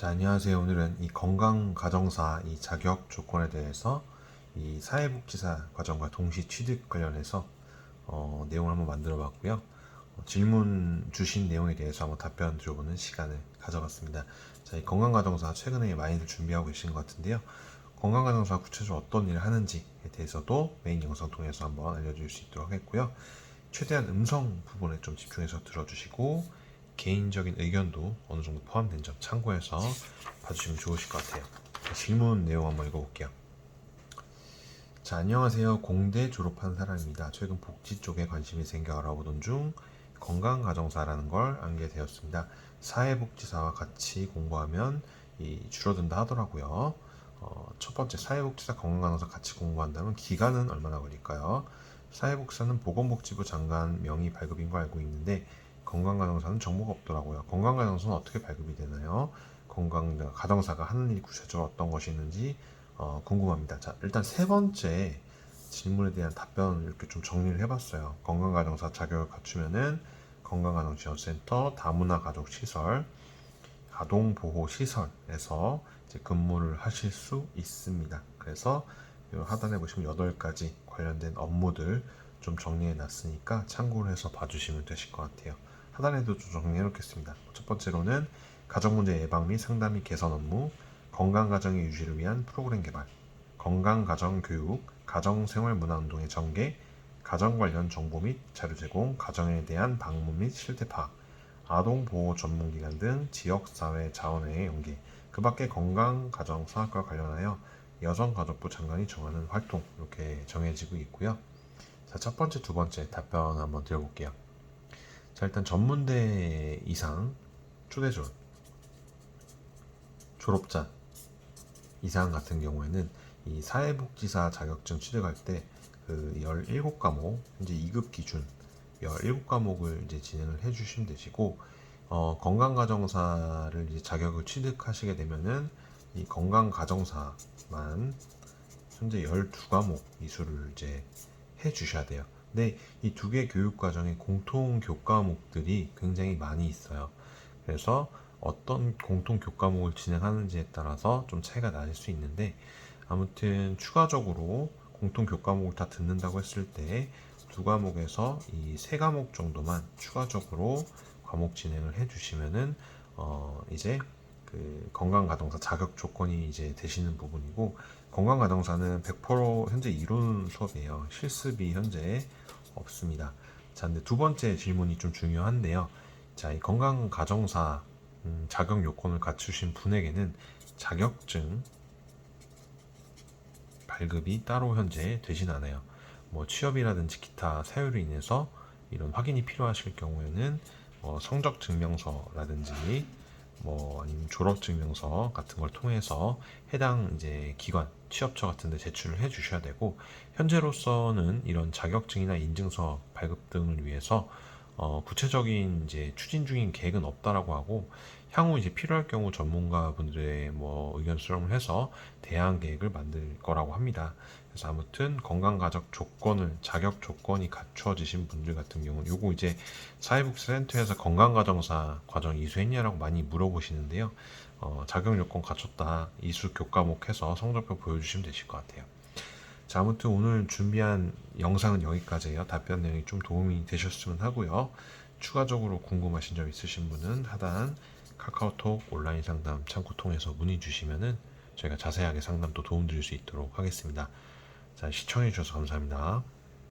자, 안녕하세요. 오늘은 이 건강가정사 이 자격 조건에 대해서 이 사회복지사 과정과 동시 취득 관련해서 어, 내용을 한번 만들어 봤고요. 어, 질문 주신 내용에 대해서 한번 답변 드려보는 시간을 가져봤습니다. 자, 이 건강가정사 최근에 많이들 준비하고 계신 것 같은데요. 건강가정사 구체적으로 어떤 일을 하는지에 대해서도 메인 영상 통해서 한번 알려드릴 수 있도록 하겠고요. 최대한 음성 부분에 좀 집중해서 들어주시고 개인적인 의견도 어느 정도 포함된 점 참고해서 봐주시면 좋으실 것 같아요. 자, 질문 내용 한번 읽어볼게요. 자, 안녕하세요. 공대 졸업한 사람입니다. 최근 복지 쪽에 관심이 생겨 알아보던 중 건강가정사라는 걸 알게 되었습니다. 사회복지사와 같이 공부하면 이 줄어든다 하더라고요. 어, 첫 번째, 사회복지사 건강가정사 같이 공부한다면 기간은 얼마나 걸릴까요? 사회복지사는 보건복지부 장관 명의 발급인 거 알고 있는데 건강가정사는 정보가 없더라고요. 건강가정사는 어떻게 발급이 되나요? 건강 가정사가 하는 일이 구체적으로 어떤 것이 있는지 어, 궁금합니다. 자, 일단 세 번째 질문에 대한 답변을 이렇게 좀 정리를 해봤어요. 건강가정사 자격을 갖추면은 건강가정지원센터, 다문화 가족시설, 아동보호시설에서 근무를 하실 수 있습니다. 그래서 이 하단에 보시면 8가지 관련된 업무들 좀 정리해 놨으니까 참고를 해서 봐주시면 되실 것 같아요. 하단에도 좀 정리해 놓겠습니다. 첫 번째로는 가정문제 예방 및 상담 및 개선 업무, 건강가정의 유지를 위한 프로그램 개발, 건강가정교육, 가정생활문화운동의 전개, 가정 관련 정보 및 자료 제공, 가정에 대한 방문 및 실태 파악, 아동보호 전문기관 등 지역사회 자원회의 연계, 그 밖에 건강가정사학과 관련하여 여성가족부 장관이 정하는 활동 이렇게 정해지고 있고요. 자, 첫 번째, 두 번째 답변 한번 드려볼게요. 자, 일단 전문대 이상 초대졸 졸업자 이상 같은 경우에는 이 사회복지사 자격증 취득할 때 그 17과목 현재 2급 기준 17과목을 이제 진행을 해 주시면 되시고 어, 건강가정사를 이제 자격을 취득하시게 되면은 이 건강가정사만 현재 12과목 이수를 이제 해 주셔야 돼요. 근데 이 두 개 교육 과정의 공통 교과목들이 굉장히 많이 있어요. 그래서 어떤 공통 교과목을 진행하는지에 따라서 좀 차이가 나실 수 있는데 아무튼 추가적으로 공통 교과목을 다 듣는다고 했을 때 두 과목에서 이 세 과목 정도만 추가적으로 과목 진행을 해주시면은 어 이제 그 건강가정사 자격 조건이 이제 되시는 부분이고 건강가정사는 100% 현재 이론 수업이에요. 실습이 현재 없습니다. 자, 근데 두 번째 질문이 좀 중요한데요. 자, 이 건강가정사 음, 자격 요건을 갖추신 분에게는 자격증 발급이 따로 현재 되진 않아요. 뭐 취업이라든지 기타 사유로 인해서 이런 확인이 필요하실 경우에는 뭐 성적 증명서라든지 뭐 아니면 졸업 증명서 같은 걸 통해서 해당 이제 기관 취업처 같은 데 제출을 해 주셔야 되고 현재로서는 이런 자격증이나 인증서 발급 등을 위해서 어, 구체적인 이제 추진 중인 계획은 없다라고 하고 향후 이제 필요할 경우 전문가분들의 뭐 의견 수렴을 해서 대안 계획을 만들 거라고 합니다. 그래서 아무튼 건강 가족 조건을 자격 조건이 갖추어지신 분들 같은 경우는 요거 이제 사회복지센터에서 건강 가정사 과정 이수했냐라고 많이 물어보시는데요. 어, 자격 요건 갖췄다 이수 교과목 해서 성적표 보여주시면 되실 것 같아요. 자, 아무튼 오늘 준비한 영상은 여기까지예요. 답변 내용이 좀 도움이 되셨으면 하고요. 추가적으로 궁금하신 점 있으신 분은 하단 카카오톡 온라인 상담 창구 통해서 문의 주시면은 저희가 자세하게 상담도 도움 드릴 수 있도록 하겠습니다. 자, 시청해 주셔서 감사합니다.